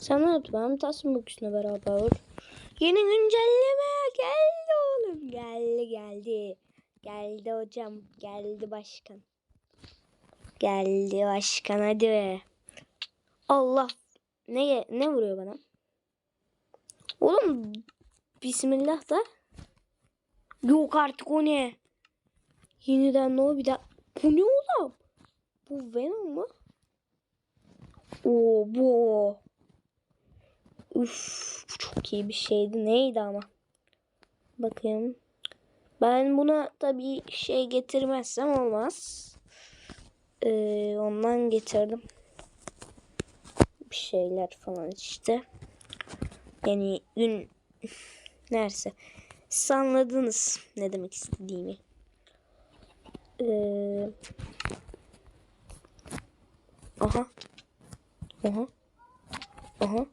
Sana atmam tasmak üstüne beraber. Yeni güncelleme geldi oğlum. Geldi geldi. Geldi hocam. Geldi başkan. Geldi başkan hadi be. Allah. Ne ne vuruyor bana? Oğlum Bismillah da. Yok artık o ne? Yeniden ne o bir daha. Bu ne oğlum? Bu Venom mu? Oo bu. Bu çok iyi bir şeydi. Neydi ama? Bakayım. Ben buna tabii şey getirmezsem olmaz. Ee, ondan getirdim. Bir şeyler falan işte. Yani gün neyse. Siz anladınız ne demek istediğimi. Ee, aha. Aha. Aha.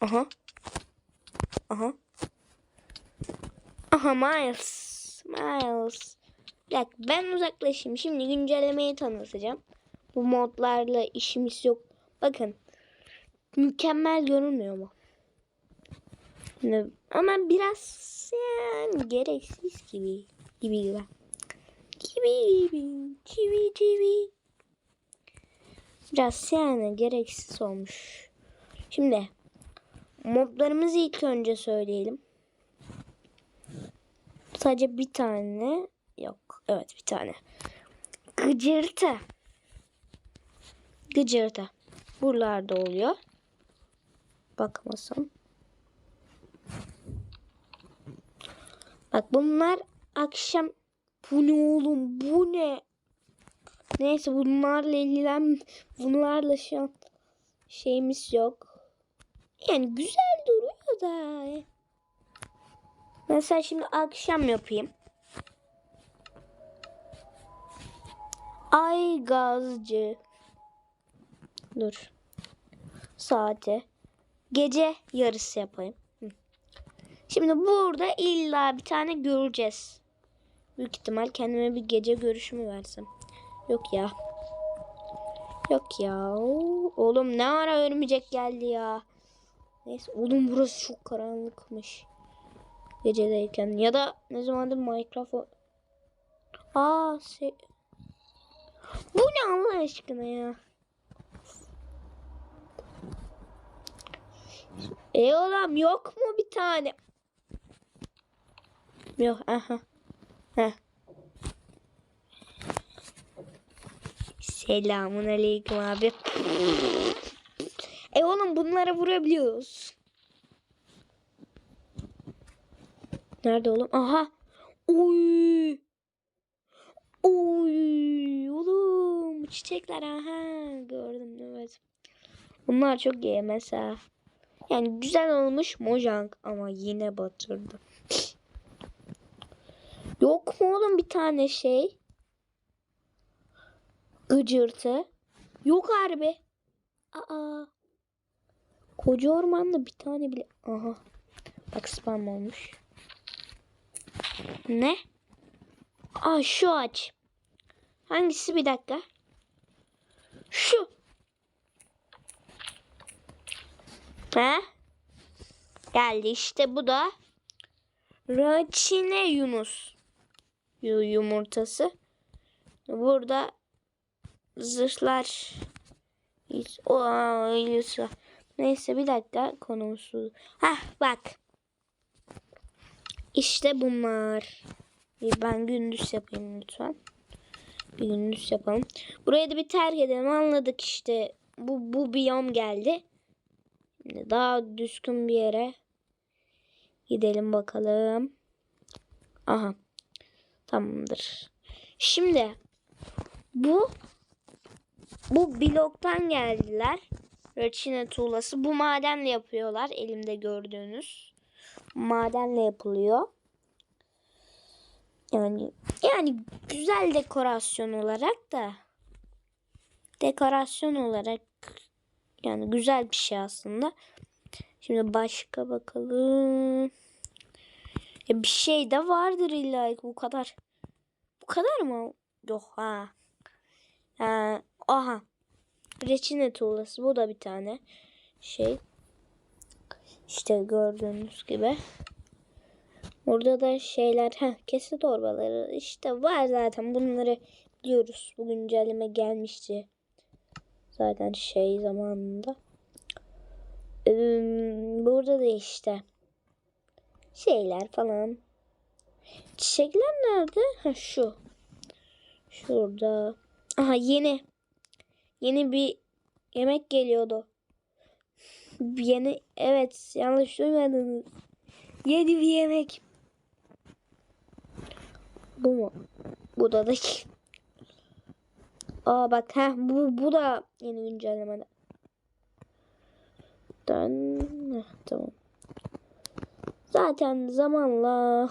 Aha. Aha. Aha Miles. Miles. Dakika ben uzaklaşayım. Şimdi güncellemeyi tanıtacağım. Bu modlarla işimiz yok. Bakın. Mükemmel görünmüyor mu? Ama biraz yani gereksiz gibi. Gibi gibi. Gibi gibi. Gibi gibi. Biraz yani gereksiz olmuş. Şimdi modlarımızı ilk önce söyleyelim. Sadece bir tane yok. Evet bir tane. Gıcırtı. Gıcırtı. Buralarda oluyor. Bakmasam. Bak bunlar akşam bu ne oğlum bu ne? Neyse bunlarla ilgilen bunlarla şu an şeyimiz yok. Yani güzel duruyor da. Mesela şimdi akşam yapayım. Ay gazcı. Dur. Saate. Gece yarısı yapayım. Şimdi burada illa bir tane göreceğiz. Büyük ihtimal kendime bir gece görüşümü versem. Yok ya. Yok ya. Oğlum ne ara örümcek geldi ya. Neyse oğlum burası çok karanlıkmış. Gecedeyken ya da ne zamandır Minecraft Aa şey... Bu ne Allah aşkına ya. E oğlum yok mu bir tane? Yok aha. Heh. Selamun aleyküm abi. Oğlum bunlara vurabiliyoruz. Nerede oğlum? Aha. Oy. Oy. Oğlum çiçekler aha gördüm evet. Bunlar çok iyi mesela. Yani güzel olmuş Mojang ama yine batırdı. Yok mu oğlum bir tane şey? Gıcırtı. Yok harbi. Aa. Koca ormanda bir tane bile. Aha. Bak spam olmuş. Ne? Aa şu aç. Hangisi bir dakika? Şu. He? Geldi işte bu da Raçine Yunus yu- yumurtası. Burada zırhlar o aa, Neyse bir dakika konumuz. Hah bak. İşte bunlar. Ben gündüz yapayım lütfen. Bir gündüz yapalım. Burayı da bir terk edelim. Anladık işte. Bu, bu biyom geldi. Şimdi daha düzgün bir yere gidelim bakalım. Aha. Tamamdır. Şimdi bu bu bloktan geldiler. Reçine tuğlası. Bu madenle yapıyorlar. Elimde gördüğünüz. Madenle yapılıyor. Yani yani güzel dekorasyon olarak da dekorasyon olarak yani güzel bir şey aslında. Şimdi başka bakalım. Ya bir şey de vardır illa bu kadar. Bu kadar mı? Yok ha. ha aha. Reçine tuğlası bu da bir tane. şey. İşte gördüğünüz gibi. Burada da şeyler, ha kesi torbaları işte var zaten bunları biliyoruz. Bu güncelleme gelmişti. Zaten şey zamanında. Ee, burada da işte şeyler falan. Çiçekler nerede? Ha şu. Şurada. Aha yeni. Yeni bir yemek geliyordu. Yeni evet yanlış duymadınız. Yeni bir yemek. Bu mu? Bu da da Aa bak ha bu bu da yeni güncellemede. Dön. Heh, tamam. Zaten zamanla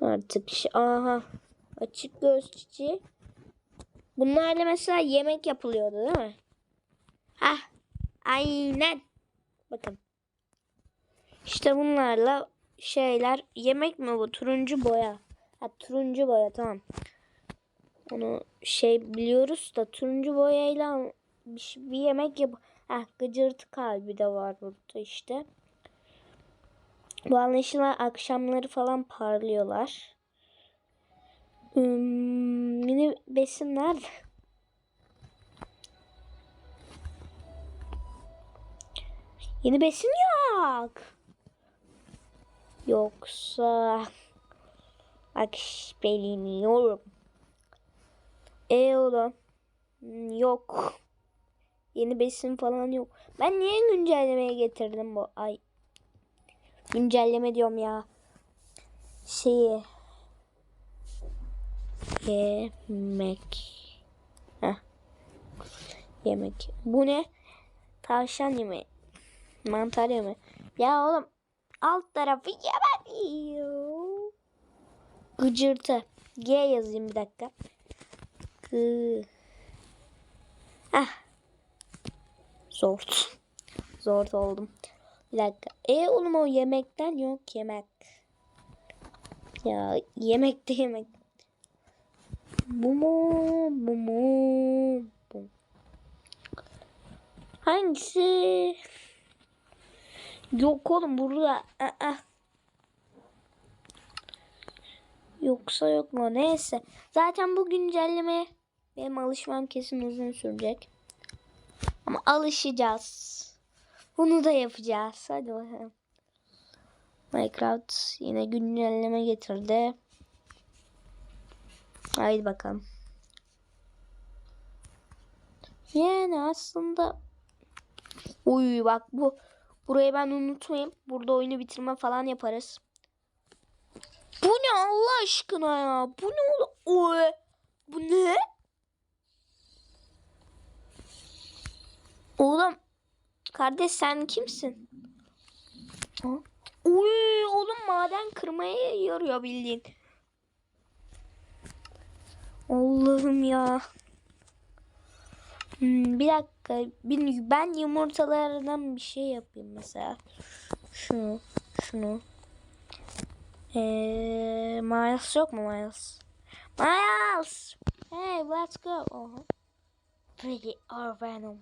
artık aha açık göz çiçeği. Bunlarla mesela yemek yapılıyordu değil mi? Hah aynen. Bakın. İşte bunlarla şeyler yemek mi bu? Turuncu boya. Ha turuncu boya tamam. Onu şey biliyoruz da turuncu boyayla bir, bir yemek yap. Ha gıcırtı kalbi de var burada işte. Bu anlaşılan akşamları falan parlıyorlar. Hmm, yine besin nerede? Yeni besin yok. Yoksa bak şüpheleniyorum. E oğlum. Hmm, Yok. Yeni besin falan yok. Ben niye güncellemeye getirdim bu ay? Güncelleme diyorum ya. Şeyi. Yemek. Heh. Yemek. Bu ne? Tavşan yemeği. Mantar yemeği. Ya oğlum alt tarafı yemek. Gıcırtı. G yazayım bir dakika. Gı. Ah. Zor. Zor oldum. Bir dakika. E oğlum o yemekten yok yemek. Ya yemek de yemek. Bu mu? Bu mu? Bu. Hangisi? Yok oğlum burada. Aa. Yoksa yok mu? Neyse. Zaten bu güncelleme benim alışmam kesin uzun sürecek. Ama alışacağız. Bunu da yapacağız. Hadi bakalım. Minecraft yine güncelleme getirdi. Haydi bakalım. Yani aslında Uy bak bu burayı ben unutmayayım. Burada oyunu bitirme falan yaparız. Bu ne Allah aşkına ya? Bu ne oğlum? Bu ne? Oğlum kardeş sen kimsin? Uy oğlum maden kırmaya yarıyor bildiğin. Allah'ım ya. Hmm, bir dakika. Ben yumurtalardan bir şey yapayım mesela. Şunu. Şunu. Ee, Miles yok mu Miles? Miles! Hey let's go. Oha. Pretty or Venom.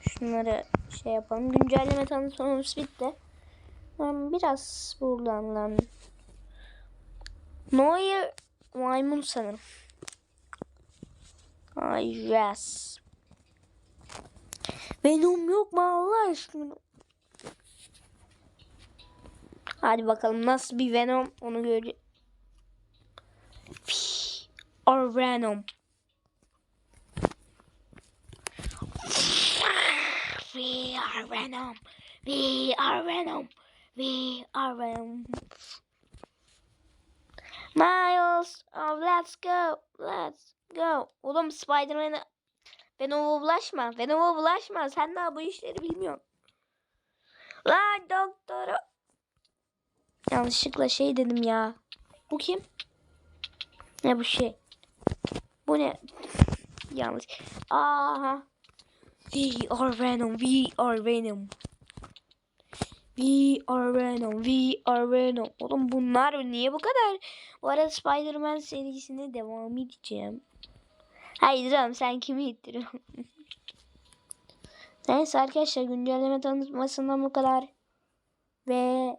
Şunları şey yapalım. Güncelleme tanıtmamız bitti. Ben biraz buradan Noir maymun sanırım. Ay yes. Venom yok mu Allah aşkına? Hadi bakalım nasıl bir Venom onu göreceğiz. Or Venom. We are Venom. We are Venom. We are Venom. Miles, oh, let's go. Let's go. Oğlum Spider-Man'e Venom'a bulaşma. Venom'a bulaşma. Sen daha bu işleri bilmiyorsun. Lan doktoru. Yanlışlıkla şey dedim ya. Bu kim? Ne bu şey? Bu ne? Yanlış. Aha. We are Venom. We are Venom. We are Venom. We are Venom. Oğlum bunlar niye bu kadar? Bu arada Spider-Man serisine devam edeceğim. Hayır canım sen kimi ittiriyorsun? Neyse arkadaşlar güncelleme tanıtmasından bu kadar. Ve